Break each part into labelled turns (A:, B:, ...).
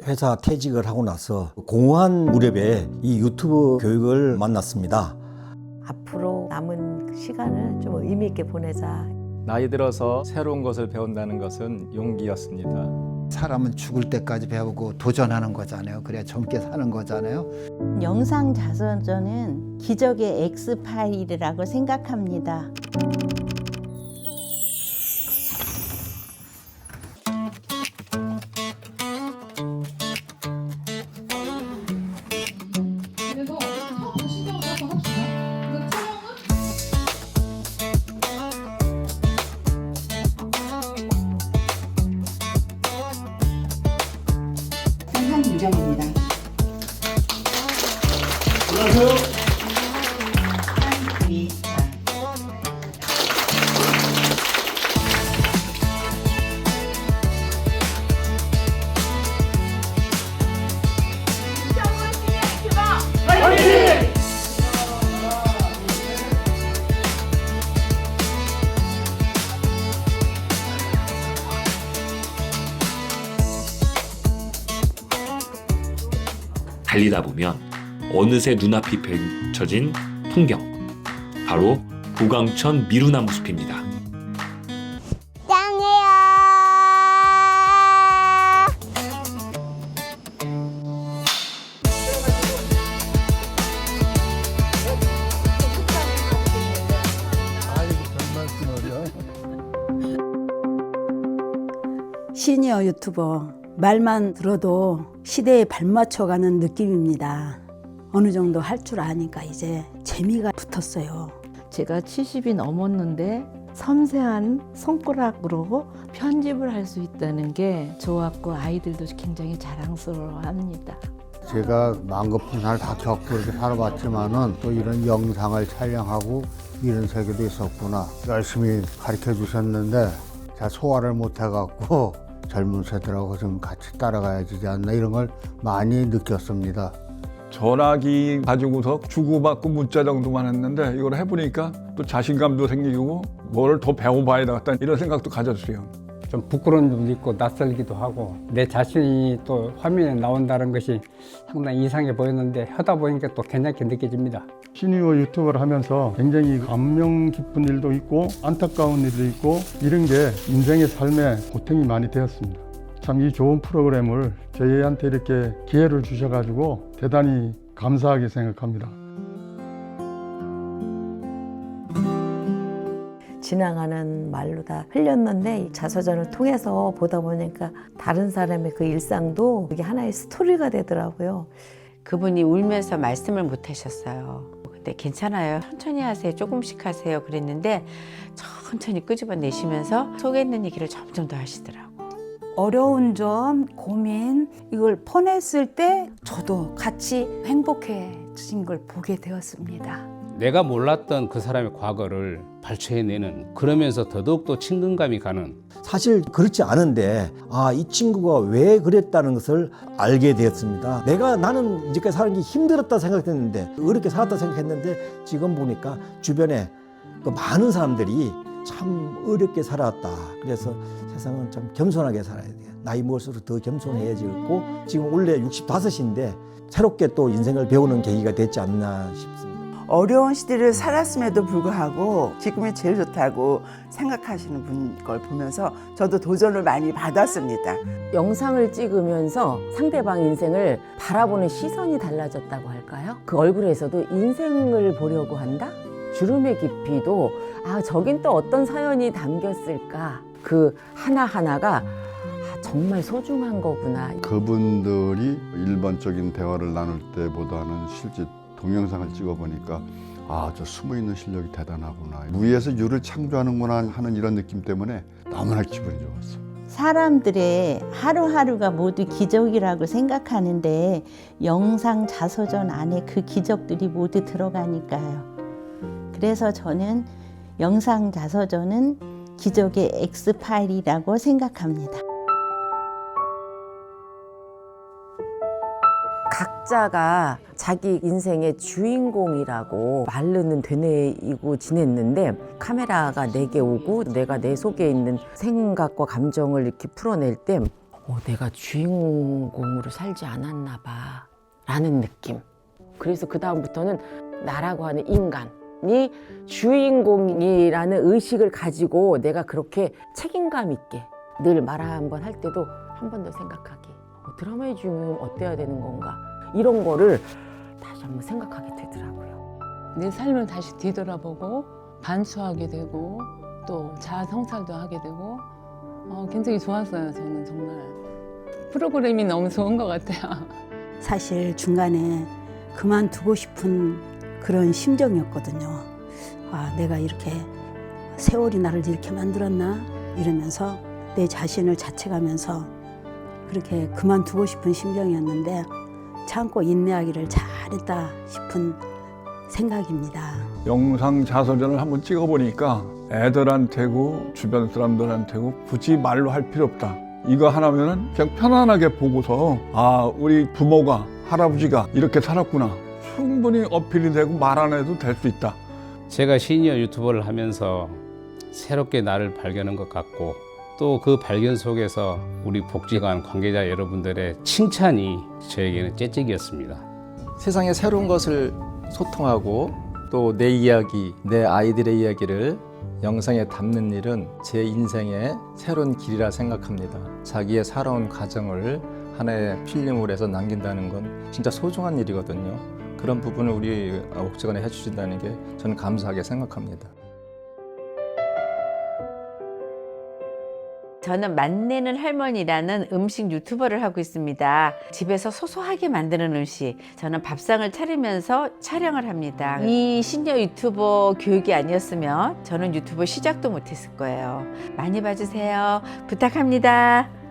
A: 회사 퇴직을 하고 나서 공허한 무렵에 이 유튜브 교육을 만났습니다.
B: 앞으로 남은 시간을 좀 의미 있게 보내자.
C: 나이 들어서 새로운 것을 배운다는 것은 용기였습니다.
D: 사람은 죽을 때까지 배우고 도전하는 거잖아요. 그래야 젊게 사는 거잖아요.
E: 영상 자서전은 기적의 X파일이라고 생각합니다.
F: 달리다 보면 어느새 눈앞이 펼쳐진 풍경. 바로 부광천 미루나무 숲입니다.
G: 시니어 유튜버 말만 들어도 시대에 발맞춰가는 느낌입니다. 어느 정도 할 줄 아니까 이제 재미가 붙었어요.
B: 제가 70이 넘었는데 섬세한 손가락으로 편집을 할 수 있다는 게 좋았고 아이들도 굉장히 자랑스러워합니다.
H: 제가 만급분할 다 겪고 이렇게 살아봤지만은 또 이런 영상을 촬영하고 이런 세계도 있었구나. 열심히 가르쳐 주셨는데 제가 소화를 못 해갖고 젊은 세대라고 좀 같이 따라가야 되지 않나 이런 걸 많이 느꼈습니다.
I: 전화기 가지고서 주고받고 문자 정도만 했는데 이걸 해보니까 또 자신감도 생기고 뭘더 배워봐야 되겠다 이런 생각도 가졌어요.
J: 좀 부끄러운 점도 있고 낯설기도 하고 내 자신이 또 화면에 나온다는 것이 상당히 이상해 보였는데 하다 보니까 또 괜찮게 느껴집니다.
I: 시니어 유튜버를 하면서 굉장히 감명 깊은 일도 있고 안타까운 일도 있고 이런 게 인생의 삶에 고통이 많이 되었습니다. 참 이 좋은 프로그램을 저희한테 이렇게 기회를 주셔가지고 대단히 감사하게 생각합니다.
B: 지나가는 말로 다 흘렸는데 이 자서전을 통해서 보다 보니까 다른 사람의 그 일상도 이게 하나의 스토리가 되더라고요.
K: 그분이 울면서 말씀을 못 하셨어요. 근데 괜찮아요. 천천히 하세요. 조금씩 하세요. 그랬는데 천천히 끄집어 내시면서 속에 있는 얘기를 점점 더 하시더라고요.
G: 어려운 점, 고민 이걸 퍼냈을 때 저도 같이 행복해진 걸 보게 되었습니다.
J: 내가 몰랐던 그 사람의 과거를 발췌해내는 그러면서 더더욱더 친근감이 가는
A: 사실 그렇지 않은데 아 이 친구가 왜 그랬다는 것을 알게 되었습니다. 내가 나는 이제까지 사는 게 힘들었다 생각했는데 어렵게 살았다 생각했는데 지금 보니까 주변에 그 많은 사람들이 참 어렵게 살아왔다. 그래서 세상은 참 겸손하게 살아야 돼요. 나이 먹을수록 더 겸손해지고 지금 원래 65인데 새롭게 또 인생을 배우는 계기가 됐지 않나 싶습니다.
K: 어려운 시대를 살았음에도 불구하고 지금이 제일 좋다고 생각하시는 분 걸 보면서 저도 도전을 많이 받았습니다.
B: 영상을 찍으면서 상대방 인생을 바라보는 시선이 달라졌다고 할까요? 그 얼굴에서도 인생을 보려고 한다? 주름의 깊이도 아 저긴 또 어떤 사연이 담겼을까? 그 하나하나가 아, 정말 소중한 거구나.
I: 그분들이 일반적인 대화를 나눌 때보다는 실제 동영상을 찍어보니까 아, 저 숨어 있는 실력이 대단하구나. 무에서 유를 창조하는구나 하는 이런 느낌 때문에 너무나 기분이 좋았어.
E: 사람들의 하루하루가 모두 기적이라고 생각하는데 영상 자서전 안에 그 기적들이 모두 들어가니까요. 그래서 저는 영상 자서전은 기적의 X파일이라고 생각합니다.
B: 각자가 자기 인생의 주인공이라고 말르는 되뇌이고 지냈는데 카메라가 내게 오고 내가 내 속에 있는 생각과 감정을 이렇게 풀어낼 때 어, 내가 주인공으로 살지 않았나 봐 라는 느낌. 그래서 그 다음부터는 나라고 하는 인간이 주인공이라는 의식을 가지고 내가 그렇게 책임감 있게 늘 말 한번 할 때도 한 번 더 생각하기 어, 드라마의 주인공은 어때야 되는 건가 이런 거를 다시 한번 생각하게 되더라고요
L: 내 삶을 다시 뒤돌아보고 반수하게 되고 또 자아 성찰도 하게 되고 어, 굉장히 좋았어요. 저는 정말 프로그램이 너무 좋은 것 같아요.
G: 사실 중간에 그만두고 싶은 그런 심정이었거든요. 아, 내가 이렇게 세월이 나를 이렇게 만들었나? 이러면서 내 자신을 자책하면서 그렇게 그만두고 싶은 심정이었는데 참고 인내하기를 잘했다 싶은 생각입니다.
I: 영상 자서전을 한번 찍어보니까 애들한테고 주변 사람들한테고 굳이 말로 할 필요 없다. 이거 하나면은 그냥 편안하게 보고서 아 우리 부모가 할아버지가 이렇게 살았구나 충분히 어필이 되고 말 안 해도 될 수 있다.
J: 제가 시니어 유튜버를 하면서 새롭게 나를 발견한 것 같고 또 그 발견 속에서 우리 복지관 관계자 여러분들의 칭찬이 저에게는 재직이었습니다.
C: 세상에 새로운 것을 소통하고 또 내 이야기, 내 아이들의 이야기를 영상에 담는 일은 제 인생의 새로운 길이라 생각합니다. 자기의 살아온 과정을 하나의 필름으로 해서 남긴다는 건 진짜 소중한 일이거든요. 그런 부분을 우리 옥지관에 해주신다는 게 저는 감사하게 생각합니다.
K: 저는 맛내는 할머니라는 음식 유튜버를 하고 있습니다. 집에서 소소하게 만드는 음식. 저는 밥상을 차리면서 촬영을 합니다. 이 시니어 유튜버 교육이 아니었으면 저는 유튜버 시작도 못했을 거예요. 많이 봐주세요. 부탁합니다.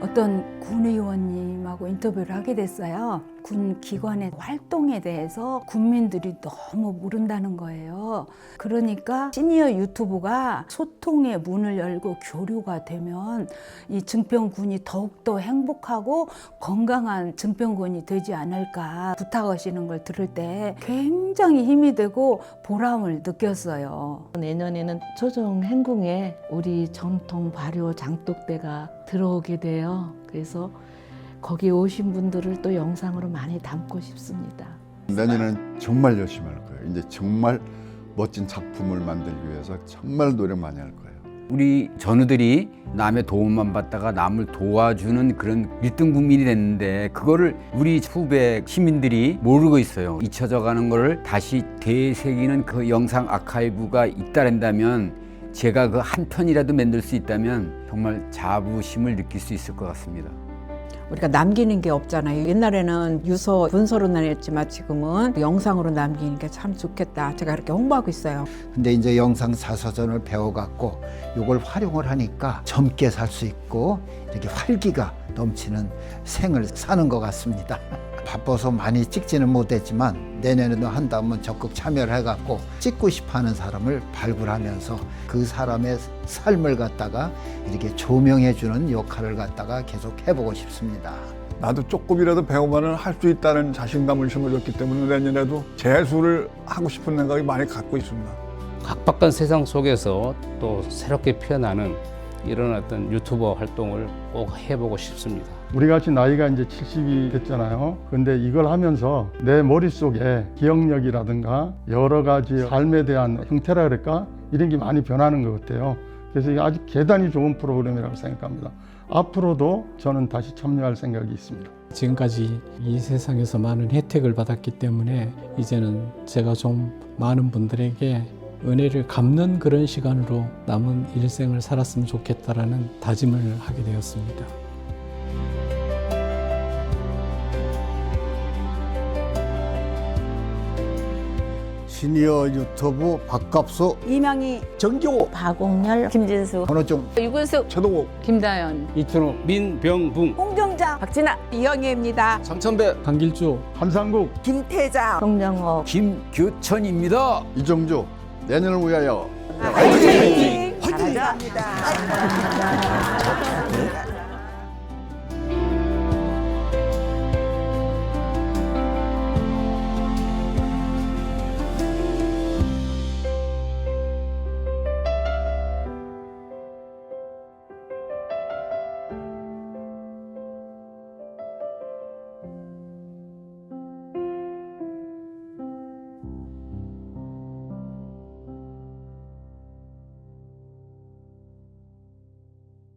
G: 어떤 군의원님하고 인터뷰를 하게 됐어요. 군 기관의 활동에 대해서 국민들이 너무 모른다는 거예요. 그러니까 시니어 유튜브가 소통의 문을 열고 교류가 되면 이 증평군이 더욱더 행복하고 건강한 증평군이 되지 않을까 부탁하시는 걸 들을 때 굉장히 힘이 되고 보람을 느꼈어요.
E: 내년에는 조정 행궁에 우리 전통 발효 장독대가 들어오게 돼요. 그래서 거기 오신 분들을 또 영상으로 많이 담고 싶습니다.
M: 내년에는 정말 열심히 할 거예요. 이제 정말 멋진 작품을 만들기 위해서 정말 노력 많이 할 거예요.
N: 우리 전우들이 남의 도움만 받다가 남을 도와주는 그런 일등 국민이 됐는데 그거를 우리 후배 시민들이 모르고 있어요. 잊혀져 가는 거를 다시 되새기는 그 영상 아카이브가 있다란다면 제가 그 한 편이라도 만들 수 있다면 정말 자부심을 느낄 수 있을 것 같습니다.
L: 우리가 남기는 게 없잖아요. 옛날에는 유서, 문서로 나눴지만 지금은 영상으로 남기는 게 참 좋겠다. 제가 이렇게 홍보하고 있어요.
D: 근데 이제 영상 자서전을 배워갖고 이걸 활용을 하니까 젊게 살 수 있고 이렇게 활기가 넘치는 생을 사는 것 같습니다. 바빠서 많이 찍지는 못했지만 내년에도 한다면 적극 참여를 해갖고 찍고 싶어하는 사람을 발굴하면서 그 사람의 삶을 갖다가 이렇게 조명해주는 역할을 갖다가 계속 해보고 싶습니다.
I: 나도 조금이라도 배우면 할 수 있다는 자신감을 심어줬기 때문에 내년에도 재수를 하고 싶은 생각이 많이 갖고 있습니다.
J: 각박한 세상 속에서 또 새롭게 피어나는 이런 어떤 유튜버 활동을 꼭 해보고 싶습니다.
I: 우리 같이 나이가 이제 70이 됐잖아요. 근데 이걸 하면서 내 머릿속에 기억력이라든가 여러 가지 삶에 대한 형태라 그럴까? 이런 게 많이 변하는 것 같아요. 그래서 이게 아주 대단히 좋은 프로그램이라고 생각합니다. 앞으로도 저는 다시 참여할 생각이 있습니다.
O: 지금까지 이 세상에서 많은 혜택을 받았기 때문에 이제는 제가 좀 많은 분들에게 은혜를 갚는 그런 시간으로 남은 일생을 살았으면 좋겠다라는 다짐을 하게 되었습니다.
H: 시니어 유튜브 박갑수
G: 이명희
A: 정교
E: 박옥렬
K: 김진수,
D: 권호중,
K: 유근숙,
I: 최동욱,
L: 김다연,
J: 이춘호, 민병붕,
G: 홍정자
K: 박진아,
L: 이영애입니다.
C: 장천배
O: 강길주
I: 한상국,
L: 김태자,
E: 정정옥
N: 김규천입니다.
M: 이정주 내년을 위하여
L: 화이팅! 잘하자.